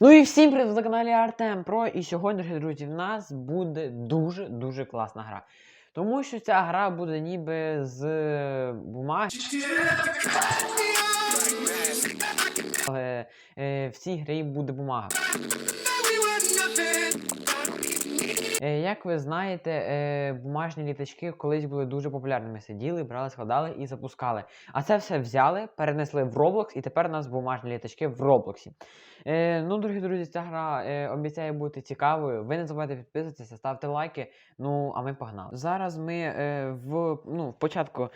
Ну і всім привіт на каналі Артем Про. І сьогодні, друзі, в нас буде дуже-дуже класна гра. Тому що ця гра буде ніби з бумаги. Е, е, В цій грі буде бумага. Е, Як ви знаєте, е, бумажні літачки колись були дуже популярними. Сиділи, брали, складали і запускали. А це все взяли, перенесли в Roblox, і тепер у нас бумажні літачки в Роблоксі. Е, ну, дорогі друзі, ця гра обіцяє бути цікавою. Ви не забувайте підписуватися, ставте лайки. Ну, а ми погнали. Зараз ми в, ну, в початку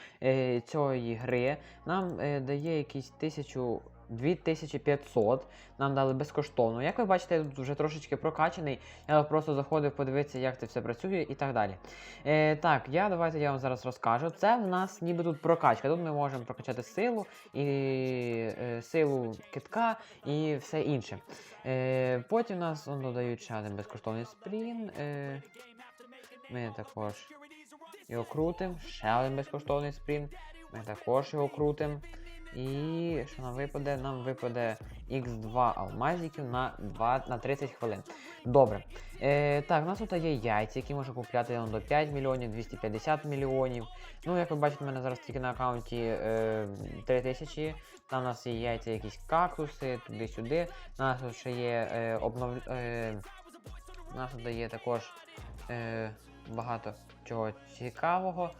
цієї гри нам дає якісь тисячу. 2500 нам дали безкоштовно. Як ви бачите, я тут вже трошечки прокачаний. Я просто заходив подивитися, як це все працює і так далі. Е, так, я давайте я вам зараз розкажу. Це в нас ніби тут прокачка. Тут ми можемо прокачати силу і е, силу китка і все інше. Е, потім нас он, додають ще один безкоштовний спрін. Е, ми також його крутимо. Ще один безкоштовний спрін. Ми також його крутимо. І що нам випаде? Нам випаде X2 алмазиків на 2, на 30 хвилин. Добре. Е, так, у нас тут є яйця, які можна купляти до 5 мільйонів, 250 мільйонів. Ну, як ви бачите, у мене зараз тільки на аккаунті е, 3000. Там у нас є яйця, якісь кактуси, туди-сюди. У нас тут ще є е, обнов... Е, у нас тут є також е, багато чого цікавого.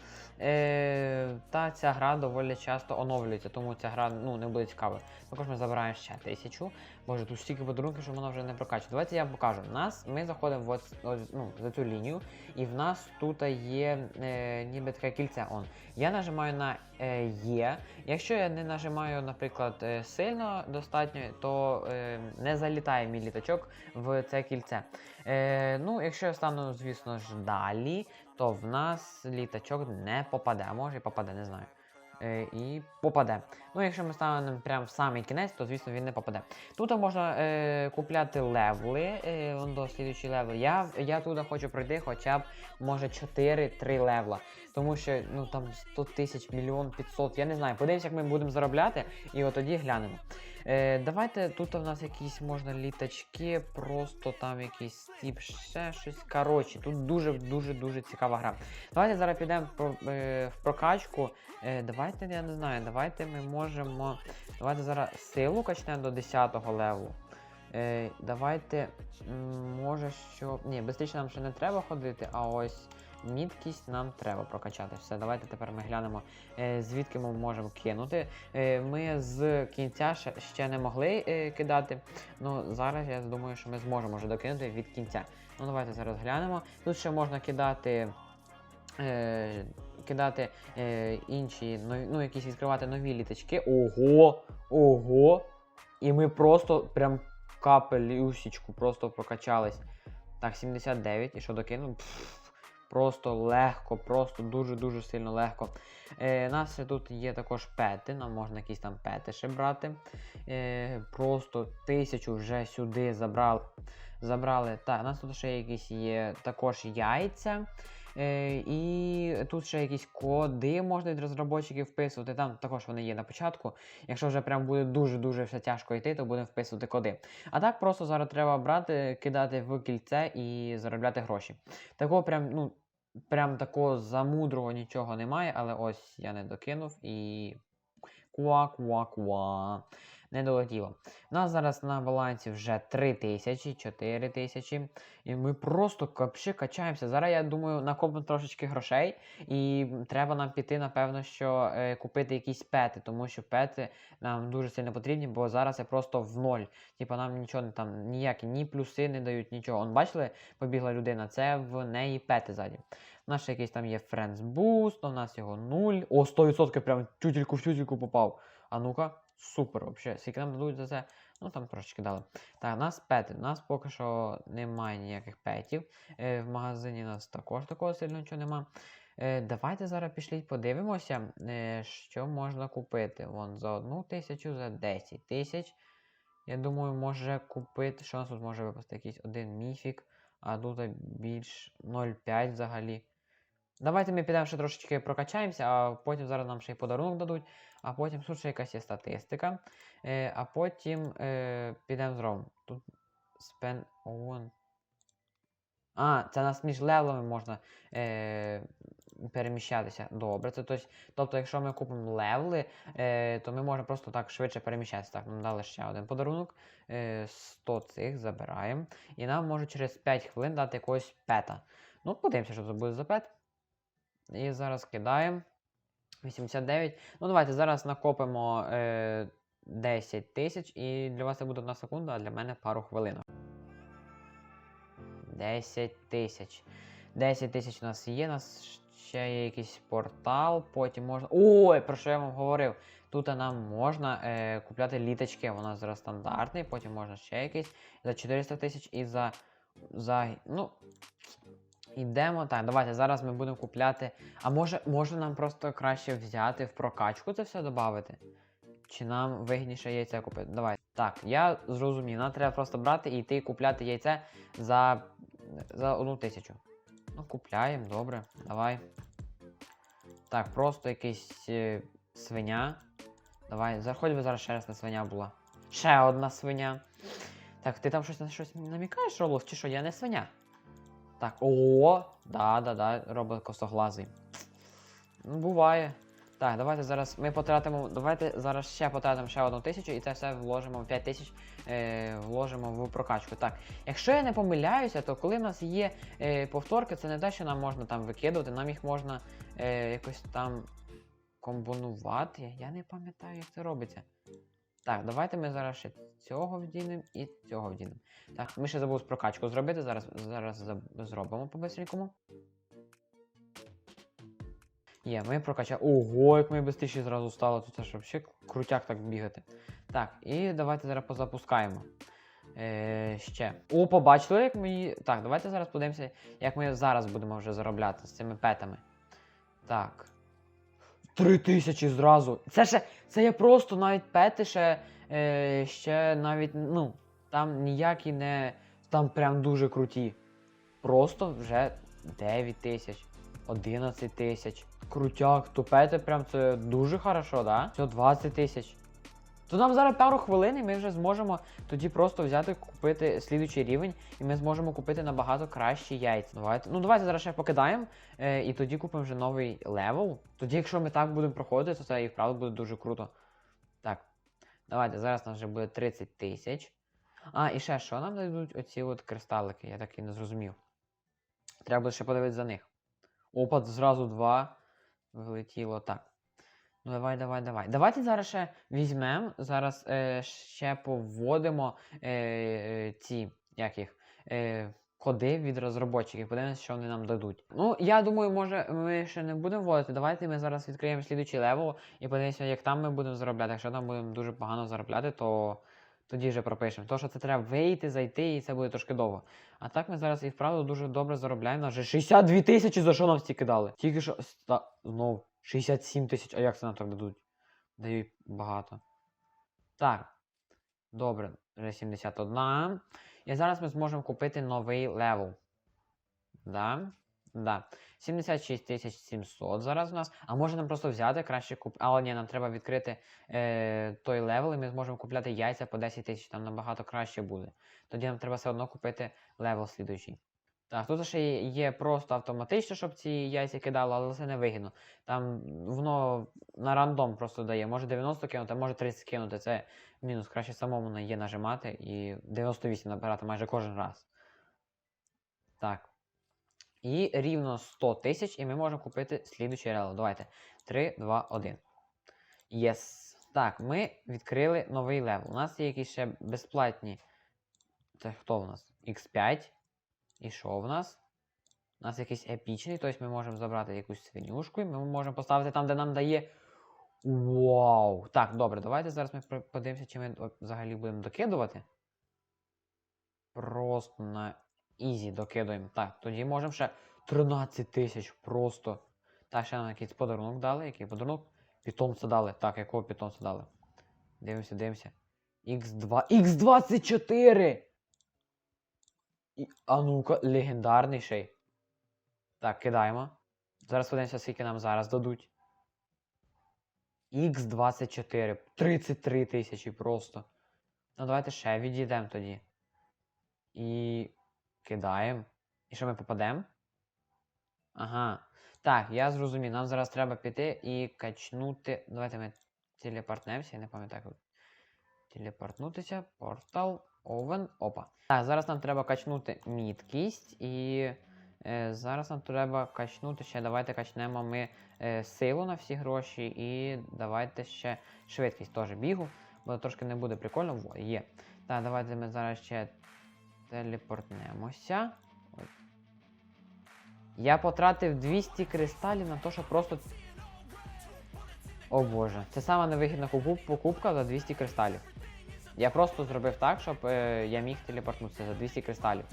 Е, та ця гра доволі часто оновлюється, тому ця гра ну, не буде цікавою. Також ми забираємо ще тисячу. Боже, тут стільки подарунків, що вона вже не прокачує. Давайте я вам покажу. Нас, Ми заходимо в ось, ну, за цю лінію, і в нас тут є е, ніби таке кільце. Он. Я нажимаю на е, Є. Якщо я не нажимаю, наприклад, е, сильно достатньо, то е, не залітає мій літачок в це кільце. Е, ну, Якщо я стану, звісно ж, далі, то в нас літачок не попаде. А може і попаде, не знаю. Е, і попаде. Ну, якщо ми станемо прямо в самий кінець, то звісно він не попаде. Тут можна е, купляти левели, е, вон до слідуючий левел. Я, я туди хочу пройти хоча б може 4-3 левела. Тому що ну там 100 тисяч, мільйон 500, я не знаю. Подивимось, як ми будемо заробляти, і от тоді глянемо. Е, давайте тут у нас якісь можна літачки, просто там якийсь стіп, ще щось. Коротше, тут дуже-дуже дуже цікава гра. Давайте зараз підемо е, в прокачку. Е, давайте, я не знаю, давайте ми можемо. Давайте зараз силу качнемо до 10-го левелу. Е, давайте, може, що. Ні, безліч нам ще не треба ходити, а ось. Міткість нам треба прокачати. Все, давайте тепер ми глянемо, е, звідки ми можемо кинути. Е, ми з кінця ще, не могли е, кидати. Ну зараз я думаю, що ми зможемо вже докинути від кінця. Ну давайте зараз глянемо. Тут ще можна кидати. Кидати е, інші, нові, ну, якісь відкривати нові літачки. Ого! Ого! І ми просто прям капелюсічку просто прокачались. Так, 79. І що докинув? Просто легко, просто дуже-дуже сильно легко. Е, У нас тут є також пети, нам можна якісь там пети ще брати. Е, Просто тисячу вже сюди забрали. забрали. Так, у нас тут ще якісь є також яйця. Е, і тут ще якісь коди можна від розробників вписувати. Там також вони є на початку. Якщо вже прям буде дуже-дуже все тяжко йти, то будемо вписувати коди. А так просто зараз треба брати, кидати в кільце і заробляти гроші. Такого прям, ну, прям такого замудрого нічого немає, але ось я не докинув і. Куа-куа-куа. Не долетіло. У нас зараз на балансі вже 3 тисячі, 4 тисячі. І ми просто капши качаємося. Зараз я думаю, накопимо трошечки грошей. І треба нам піти, напевно, що е, купити якісь пети, тому що пети нам дуже сильно потрібні, бо зараз це просто в ноль. Типа нам нічого не там, ніякі, ні плюси не дають, нічого. Он бачили, побігла людина, це в неї пети ззаді. У нас ще якийсь там є Friends Boost, у нас його 0. О, 100% прям тютельку в тютельку попав. А ну-ка, супер, взагалі. Скільки нам дадуть за це? Ну там трошечки дали. Так, у нас пети. У нас поки що немає ніяких петів. Е, в магазині у нас також такого сильно нічого нема. Е, давайте зараз пішліть, подивимося, е, що можна купити. Вон за одну тисячу, за 10 тисяч. Я думаю, може купити. Що у нас тут може випасти? Якийсь один міфік, а тут більш 0,5 взагалі. Давайте ми підемо ще трошечки прокачаємося, а потім зараз нам ще й подарунок дадуть, а потім тут ще якась є статистика. Е, а потім е, підемо зробимо. Тут spend on. А, це нас між левелами можна е, переміщатися. Добре. Це тось, тобто, якщо ми купимо левели, е, то ми можемо просто так швидше переміщатися. Так, нам дали ще один подарунок. Е, 100 цих забираємо. І нам можуть через 5 хвилин дати якогось пета. Ну, подивимося, що це буде за пет. І зараз кидаємо. 89. Ну, давайте зараз накопимо е, 10 тисяч, і для вас це буде одна секунда, а для мене пару хвилин. 10 тисяч. 10 тисяч у нас є, у нас ще є якийсь портал, потім можна. Ой, про що я вам говорив? Тут нам можна е, купляти літочки, вона зараз стандартний, потім можна ще якийсь за 400 тисяч і за. за. Ну. Ідемо. Так, давайте зараз ми будемо купляти. А може, може нам просто краще взяти в прокачку це все додати? Чи нам вигідніше яйце купити? Давай. Так, я зрозумів. Нам треба просто брати і йти купляти яйце за, за одну тисячу. Ну, купляємо, добре, давай. Так, просто якийсь е, свиня. Давай, заходь би зараз ще раз на свиня була. Ще одна свиня. Так, ти там щось на щось намікаєш, Роблов, чи що? Я не свиня. Так, о, да, да, да, робить косоглазий. Ну, буває. Так, давайте зараз ми потратимо. Давайте зараз ще потратимо ще одну тисячу і це все вложимо в 5 тисяч, е, вложимо в прокачку. Так, якщо я не помиляюся, то коли в нас є е, повторки, це не те, що нам можна там викидувати, нам їх можна е, якось там комбонувати. Я не пам'ятаю, як це робиться. Так, давайте ми зараз ще цього вдінемо і цього вдінемо. Так, ми ще забули прокачку зробити. Зараз, зараз зробимо по-бистренькому. Є, ми прокачали. Ого, як ми швидше зразу стало. Тут це ж взагалі крутяк так бігати. Так, і давайте зараз позапускаємо. Е, ще. О, побачили, як ми. Так, давайте зараз подивимося, як ми зараз будемо вже заробляти з цими петами. Так. Три тисячі зразу. Це ще. Це я просто навіть пети ще. Е, ще навіть. Ну, там ніякі не. Там прям дуже круті. Просто вже 9 тисяч. 11 тисяч. Крутяк, то пети прям це дуже хорошо, да? Все 20 тисяч. То нам зараз пару хвилин і ми вже зможемо тоді просто взяти, купити слідуючий рівень, і ми зможемо купити набагато кращі яйця. Давайте. Ну давайте зараз ще покидаємо. Е, і тоді купимо вже новий левел. Тоді, якщо ми так будемо проходити, то це і вправду буде дуже круто. Так. Давайте, зараз нас вже буде 30 тисяч. А, і ще що нам дадуть оці от кристалики? Я так і не зрозумів. Треба буде ще подивитися за них. Опа, зразу два. Вилетіло так. Ну, давай, давай, давай. Давайте зараз ще візьмемо. Зараз е, ще повводимо е, ці як їх, е, коди від розробників. Подивимося, що вони нам дадуть. Ну, я думаю, може, ми ще не будемо вводити. Давайте ми зараз відкриємо слідуючий левел і подивимося, як там ми будемо заробляти. Якщо там будемо дуже погано заробляти, то тоді вже пропишемо. То, що це треба вийти, зайти, і це буде трошки довго. А так ми зараз і вправду дуже добре заробляємо. Вже 62 тисячі за що нам стільки дали? Тільки що ста... знов 67 тисяч, а як це нам так дадуть? Дають багато. Так. Добре, вже 71. І зараз ми зможемо купити новий левел. Да? Да. 76 700 зараз у нас. А може нам просто взяти краще куп. Але ні, нам треба відкрити е, той левел, і ми зможемо купляти яйця по 10 тисяч, там набагато краще буде. Тоді нам треба все одно купити левел слідуючий. Так, тут ще є- просто автоматично, щоб ці яйця кидало, але це не вигідно. Там воно на рандом просто дає. Може 90 кинути, може 30 кинути. Це мінус. Краще самому на є нажимати і 98 набирати майже кожен раз. Так. І рівно 100 тисяч, і ми можемо купити слідуючий рело. Давайте. 3, 2, 1. Єс. Так, ми відкрили новий левел. У нас є якісь ще безплатні. Це хто в нас? X5. І що в нас? У нас якийсь епічний, тобто ми можемо забрати якусь свинюшку, і ми можемо поставити там, де нам дає. Вау! Так, добре, давайте зараз ми подивимося, чи ми взагалі будемо докидувати. Просто на ізі докидуємо. Так, тоді можемо ще 13 тисяч просто. Так, ще нам якийсь подарунок дали. Який подарунок? Питомця дали. Так, якого питомця дали? Дивимося, дивимося. X2. X24! А ну-ка, легендарний. Так, кидаємо. Зараз подивимося, скільки нам зараз дадуть. X24. 33 тисячі просто. Ну, давайте ще відійдемо тоді. І кидаємо. І що ми попадемо? Ага. Так, я зрозумів. Нам зараз треба піти і качнути. Давайте ми телепортнемося, я не пам'ятаю. Телепортнутися, портал, овен, опа. Так, зараз нам треба качнути міткість і е, зараз нам треба качнути ще. Давайте качнемо ми е, силу на всі гроші і давайте ще швидкість теж бігу, бо трошки не буде прикольно. Во, є. Так, давайте ми зараз ще телепортнемося. Ой. Я потратив 200 кристалів на те, що просто. О боже, це сама невигідна покупка за 200 кристалів. Я просто зробив так, щоб е, я міг телепортнутися за 200 кристалів.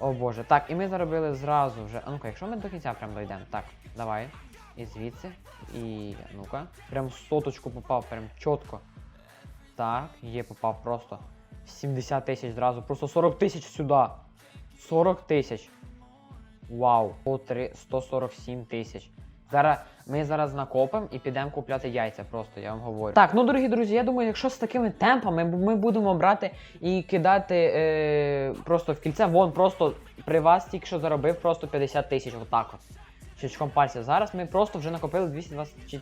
О боже. Так, і ми заробили зразу вже. А ну-ка, якщо ми до кінця прям дойдемо. Так, давай. І звідси. І. Ну-ка. Прям соточку попав, прям чітко. Так, є попав просто. 70 тисяч зразу. Просто 40 тисяч сюди. 40 тисяч. Вау. 103 147 тисяч. Зараз ми зараз накопимо і підемо купляти яйця. Просто я вам говорю. Так, ну дорогі друзі, я думаю, якщо з такими темпами ми будемо брати і кидати е, просто в кільце, вон просто при вас тільки що заробив просто 50 тисяч, отак от. Щечком пальця. Зараз ми просто вже накопили 220, чи-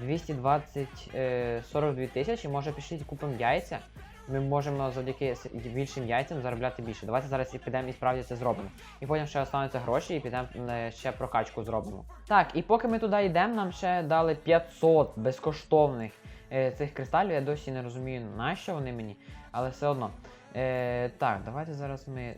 220 е, 42 тисячі. Може пішліть купимо яйця. Ми можемо завдяки більшим яйцям заробляти більше. Давайте зараз і підемо і справді це зробимо. І потім ще остануться гроші і підемо е, ще прокачку зробимо. Так, і поки ми туди йдемо, нам ще дали 500 безкоштовних е, цих кристалів. Я досі не розумію, на що вони мені, але все одно. Е, так, давайте зараз ми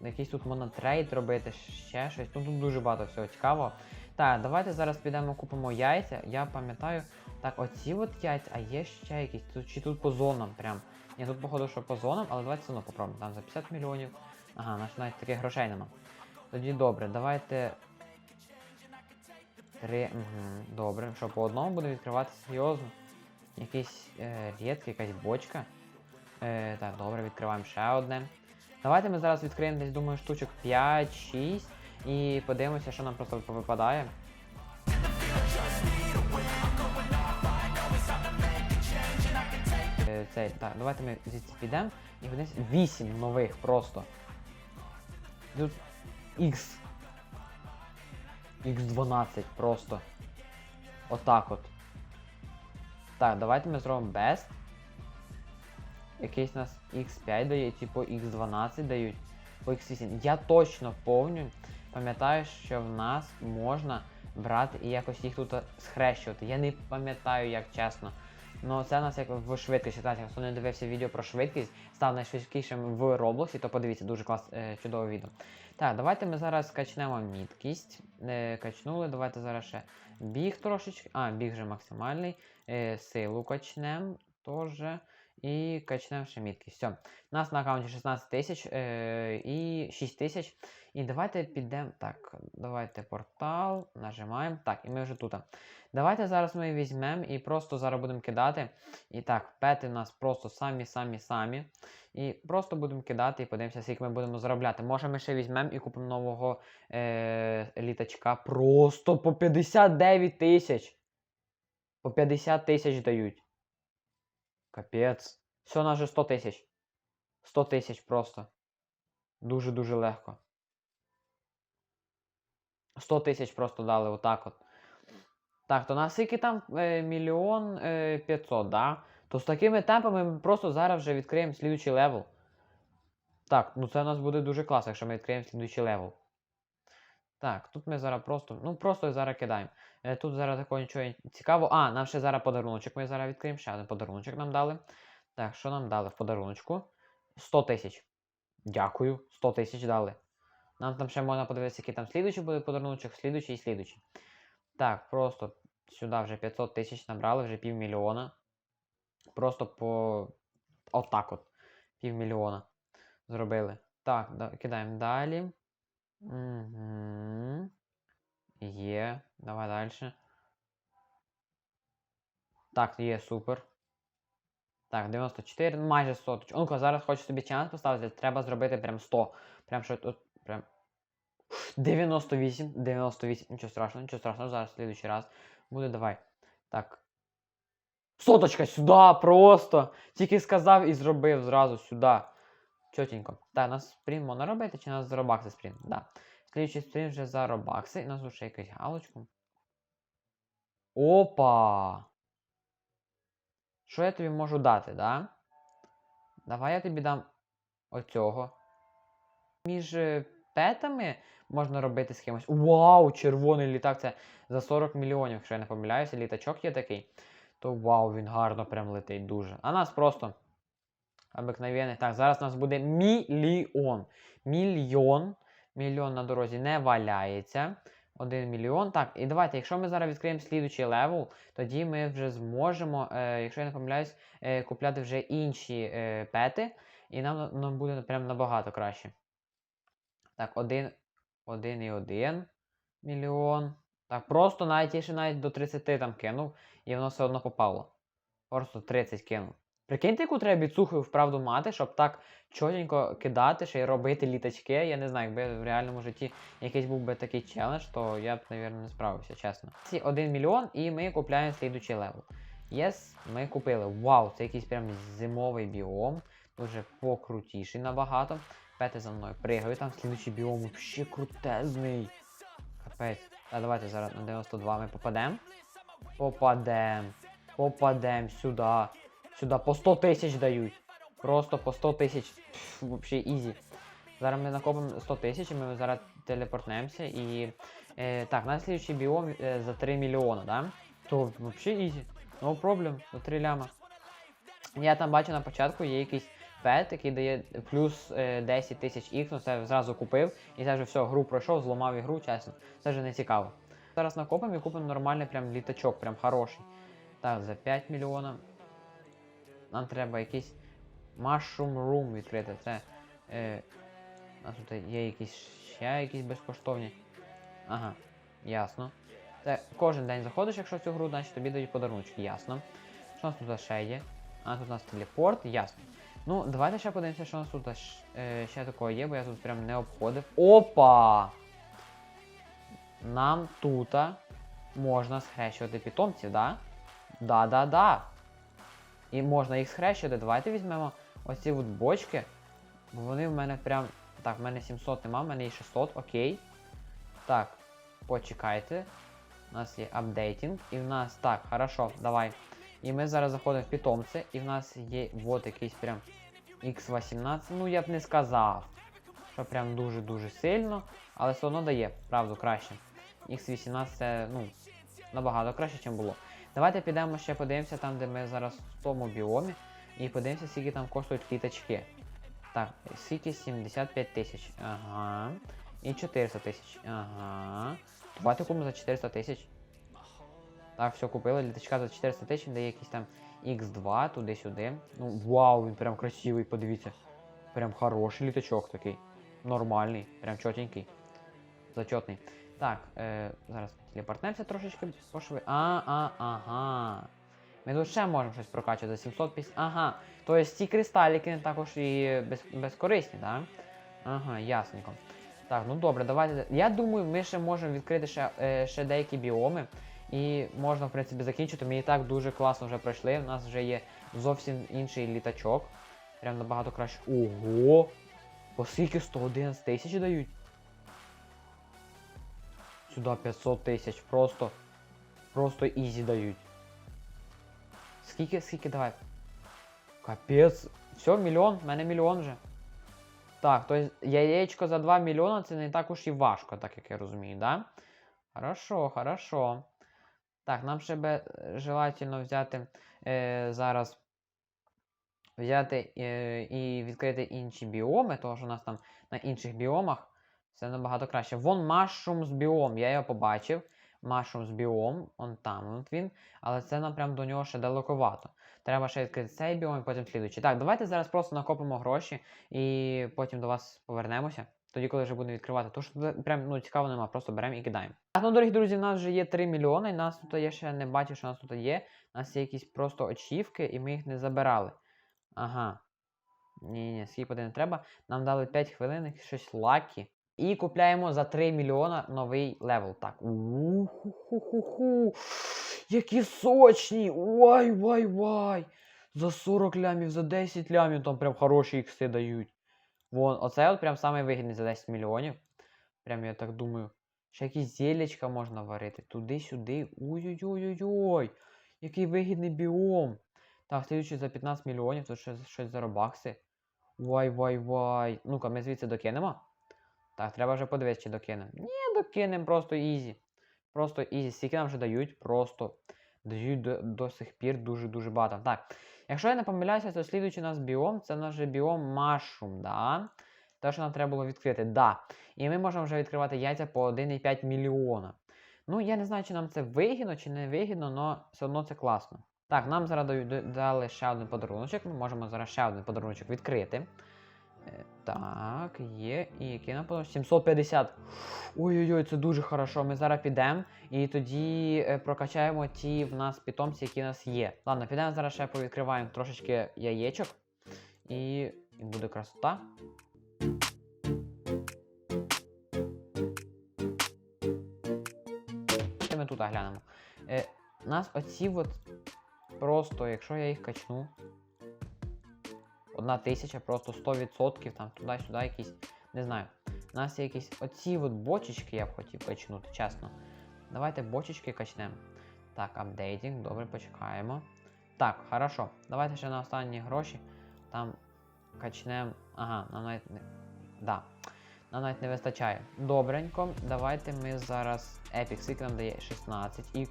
якийсь тут можна трейд робити, ще щось. Тут дуже багато всього цікавого. Так, давайте зараз підемо купимо яйця. Я пам'ятаю, так, оці от яйця, а є ще якісь. Тут, чи тут по зонам прям. Ні, тут походу, що по зонам, але давайте все одно попробуємо. Там за 50 мільйонів. Ага, наш навіть таких грошей нема. Тоді добре, давайте. Три. Угу, добре. Що, по одному буде відкривати серйозно? Якийсь е, рідкий, якась бочка. Е, так, добре, відкриваємо ще одне. Давайте ми зараз відкриємо десь, думаю, штучок 5-6 і подивимося, що нам просто випадає. Е, Цей, так, давайте ми звідси підемо і вниз 8 нових просто. Тут X. X12 просто. Отак от. Так, давайте ми зробимо Best. Якийсь нас X5 дає, типу X12 дають. По X8. Я точно помню, пам'ятаю, що в нас можна брати і якось їх тут схрещувати. Я не пам'ятаю, як чесно. Ну це у нас як в швидкості. Хто не дивився відео про швидкість, став найшвидкішим в Роблоксі, то подивіться, дуже клас, е, чудове відео. Так, давайте ми зараз качнемо міткість. Е, качнули, давайте зараз ще біг трошечки. А, біг вже максимальний. Е, силу качнемо теж. І качнемо ще міткість. Все. У нас на аккаунті 16 тисяч і 6 тисяч. І давайте підемо. Так, давайте портал, нажимаємо. Так, і ми вже тут. Давайте зараз ми візьмемо і просто зараз будемо кидати. І так, пети в нас просто самі-самі-самі. І просто будемо кидати і подивимося, скільки ми будемо заробляти. Може ми ще візьмемо і купимо нового е- літачка. Просто по 59 тисяч. По 50 тисяч дають. Капець. Все, у нас вже 100 тисяч. 100 тисяч просто. Дуже-дуже легко. 100 тисяч просто дали отак от. Так, то наскільки там е, мільйон е, 500, да? То з такими темпами ми просто зараз вже відкриємо слідуючий левел. Так, ну це у нас буде дуже класно, якщо ми відкриємо слідуючий левел. Так, тут ми зараз просто. Ну просто зараз кидаємо. Е, тут зараз такого нічого цікавого. А, нам ще зараз подаруночок. Ми зараз відкриємо. Ще один подаруночок нам дали. Так, що нам дали в подаруночку? 100 тисяч. Дякую, 100 тисяч дали. Нам там ще можна подивитися, який там слідуючий буде подаруночок, слідуючий і слідуючий. Так, просто сюди вже 500 тисяч набрали, вже півмільйона. Просто по. Отак от. Півмільйона зробили. Так, да, кидаємо далі. Угу. Є. Давай далі. Так, є, супер. Так, 94, ну, майже 100. Ну-ка, зараз хочу собі чанс поставити, треба зробити прям 100. Прям що. Прям. 98, 98, нічого страшного, нічого страшного, зараз в следующий раз буде, давай. Так. Соточка сюди, просто. Тільки сказав і зробив зразу сюди. Чотенько. Так, нас сприн можна робити, чи нас за робакси сприн? Да. Слідчий сприн вже за робакси. І нас тут ще якась галочку. Опа! Що я тобі можу дати, да? Давай я тобі дам оцього. Між е, петами можна робити з кимось. Вау! Червоний літак. Це за 40 мільйонів, якщо я не помиляюся, літачок є такий. То вау, він гарно прям летить дуже. А нас просто. Обикновений. Так, зараз у нас буде мільйон. Мільйон. Мільйон на дорозі не валяється. Один мільйон. Так, і давайте, якщо ми зараз відкриємо слідучий левел, тоді ми вже зможемо, е, якщо я не помиляюсь, е, купляти вже інші е, пети. І нам, нам буде прям набагато краще. Так, один, один і один мільйон. Так, просто навіть я ще навіть до 30 там кинув, і воно все одно попало. Просто 30 кинув. Прикиньте, яку треба біцуху вправду мати, щоб так чотенько кидати, ще й робити літачки. Я не знаю, якби в реальному житті якийсь був би такий челендж, то я б, мабуть, не справився, чесно. Ці 1 мільйон, і ми купляємо слідучий левел. Єс, ми купили. Вау, це якийсь прям зимовий біом. Дуже покрутіший набагато. Пети за мною пригають, там слідучий біом взагалі крутезний. Капець. А давайте зараз на 92 ми попадемо. Попадем. Попадем сюди. Сюди по 100 тисяч дають. Просто по 100 тисяч. Вообще ізі. Зараз ми накопимо 100 тисяч, і ми зараз телепортнемося і. Е, так, на слідчий біом е, за 3 мільйони, да? То взагалі ізі. No problem, за 3 ляма. Я там бачу на початку є якийсь пет, який дає плюс е, 10 тисяч ікс, ну це зразу купив, і це вже все, гру пройшов, зламав ігру, чесно. Це вже не цікаво. Зараз накопимо і купимо нормальний прям літачок, прям хороший. Так, за 5 мільйонів. Нам треба якийсь Mushroom Room відкрити. Це. Е, у нас тут є якісь ще якісь безкоштовні. Ага, ясно. Це кожен день заходиш, якщо в цю гру, значить тобі дають подарунки, ясно. Що у нас тут ще є? А тут у нас телепорт, ясно. Ну, давайте ще подивимося, що у нас тут е, ще такого є, бо я тут прям не обходив. Опа! Нам тут можна схрещувати питомців, да? Да-да-да. І можна їх схрещувати. Давайте візьмемо оці от бочки. Бо вони в мене прям. Так, в мене 700 нема, в мене є 600, окей. Так, почекайте. У нас є апдейтинг. І в нас. Так, хорошо, давай. І ми зараз заходимо в питомці, і в нас є от якийсь прям X18. Ну я б не сказав. Що прям дуже-дуже сильно. Але все одно дає, правду, краще. X18 це, ну, набагато краще, ніж було. Давайте підемо ще подивимося там, де ми зараз в тому біомі. І подивимося, скільки там коштують літачки. Так, скільки 75 тисяч. Ага. І 400 тисяч. Ага. Давайте купимо за 400 тисяч. Так, все, купили літачка за 400 тисяч, дає якийсь там X2 туди-сюди. Ну, вау, він прям красивий, подивіться. Прям хороший літачок такий. Нормальний, прям чотенький. Зачетний. Так, е, зараз телепортнемося трошечки пошви. А, а, ага. Ми тут ще можемо щось прокачувати. 750. Ага. Тобто ці кристаліки також і без, безкорисні, так? Ага, ясненько. Так, ну добре, давайте. Я думаю, ми ще можемо відкрити ще, е, ще деякі біоми. І можна, в принципі, закінчити. Ми і так дуже класно вже пройшли. У нас вже є зовсім інший літачок. Прям набагато краще. Ого! По скільки 111 тисяч дають? Сюди 500 тисяч. Просто. Просто ізі дають. Скільки, скільки давай? Капець. Все, мільйон, в мене мільйон вже. Так, то яєчко за 2 мільйони це не так уж і важко, так як я розумію, да? Хорошо, хорошо. Так, нам ще би желательно взяти е, зараз. Взяти е, і відкрити інші біоми, тому що у нас там на інших біомах все набагато краще. Вон Mushrooms біом, я його побачив. Mushrooms біом, он там от він, але це нам прям до нього ще далековато. Треба ще відкрити цей біом і потім слідуючий. Так, давайте зараз просто накопимо гроші і потім до вас повернемося. Тоді, коли вже будемо відкривати, то що прям ну, цікаво нема, просто беремо і кидаємо. Так, ну, дорогі друзі, в нас вже є 3 мільйони, і нас тут я ще не бачив, що у нас тут є. У нас є якісь просто очівки, і ми їх не забирали. Ага. Ні, ні, скіпати не треба. Нам дали 5 хвилин, щось лакі. І купляємо за 3 мільйона новий левел. Так. У-ху-ху-ху-ху. Які сочні! Вай, вай, вай! За 40 лямів, за 10 лямів там прям хороші ікси дають. Вон, оце от прям самий за 10 мільйонів. Прям я так думаю. Ще якісь зілечка можна варити. Туди-сюди. Ой-ой-ой-ой-ой. Який вигідний біом. Так, слідуючий за 15 мільйонів, тут щось, щось за робакси. Вай-вай-вай. Ну-ка, ми звідси докинемо. Так, треба вже подивитися, чи докинемо. Ні, докинемо просто ізі. Просто ізі. Скільки нам вже дають, просто дають до, до сих пір дуже-дуже багато. Так, якщо я не помиляюся, то слідуючий нас біом, це наш біом Машрум, да? Те, що нам треба було відкрити, да. І ми можемо вже відкривати яйця по 1,5 мільйона. Ну, я не знаю, чи нам це вигідно, чи не вигідно, але все одно це класно. Так, нам зараз дали ще один подаруночок. Ми можемо зараз ще один подаруночок відкрити. Е, Так, є. І який нам подарунок? 750. Ой-ой-ой, це дуже хорошо. Ми зараз підемо і тоді е, прокачаємо ті в нас питомці, які в нас є. Ладно, підемо зараз ще повідкриваємо трошечки яєчок. І, і буде красота. Ми тут глянемо. Е, нас оці от просто, якщо я їх качну. Одна тисяча, просто 100%, там туди-сюди якісь. Не знаю. У нас є якісь оці от бочечки, я б хотів качнути, чесно. Давайте бочечки качнемо. Так, апдейтинг, добре, почекаємо. Так, хорошо. Давайте ще на останні гроші. Там качнемо. Ага, нам навіть не. Да. Нам навіть не вистачає. Добренько. Давайте ми зараз. Epic скільки нам дає 16, X,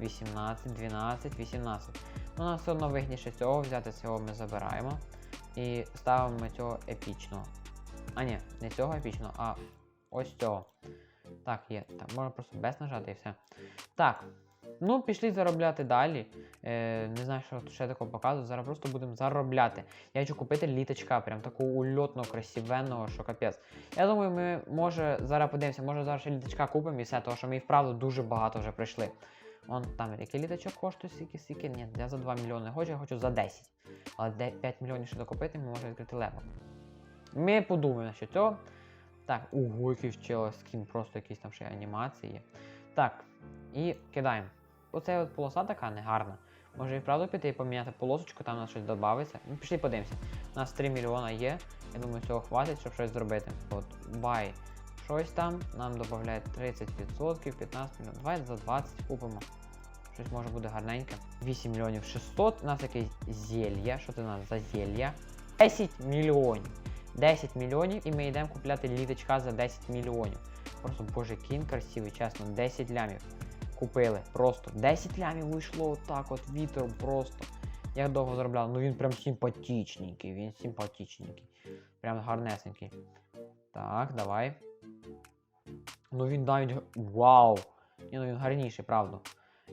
18, 12, 18. Ну, нам все одно вигідніше цього взяти, цього ми забираємо. І ставимо цього епічного. А ні, не цього епічного, а ось цього. Так, є. Так, можна просто без нажати і все. Так. Ну, пішли заробляти далі. Е, не знаю, що ще такого показую. Зараз просто будемо заробляти. Я хочу купити літачка, прям такого ульотного, красивенного, що капець. Я думаю, ми може зараз подивимося, може зараз ще літачка купимо і все, тому що ми і вправду дуже багато вже прийшли. Вон там який літачок коштує скільки, скільки. Ні, я за 2 мільйони хочу, я хочу за 10. Але де 5 мільйонів ще докупити, ми можемо відкрити левел. Ми подумаємо що цього. Так, ого, який вчила скін, просто якісь там ще анімації. Так, і кидаємо. Оце от полоса така негарна. Може і вправду піти і поміняти полосочку, там у нас щось додається. Ну, пішли подивимося. У нас 3 мільйона є. Я думаю, цього хватить, щоб щось зробити. От, бай. Щось там, нам додають 30%, 15 мільйонів. Давай за 20 купимо. Щось може буде гарненьке. 8 мільйонів 600. У нас якесь зелья. Що це у нас за зелья? 10 мільйонів. 10 мільйонів і ми йдемо купляти літачка за 10 мільйонів. Просто боже, кін красивий, чесно, 10 лямів. Купили. Просто 10 лямів вийшло отак, от вітром просто. Як довго заробляв? Ну він прям симпатичненький, він симпатичненький. Прям гарнесенький. Так, давай. Ну він навіть. Вау! Ні, ну він гарніший, правда.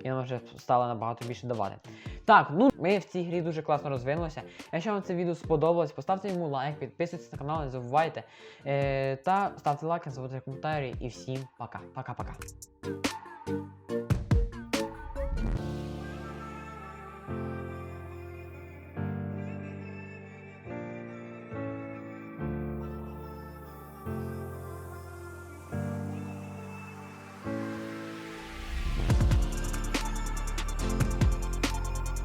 І нам вже стало набагато більше давати. Так, ну ми в цій грі дуже класно розвинулися. Якщо вам це відео сподобалось, поставте йому лайк, підписуйтесь на канал, не забувайте. Е, та ставте лайки, заводьте коментарі і всім пока. Пока-пока.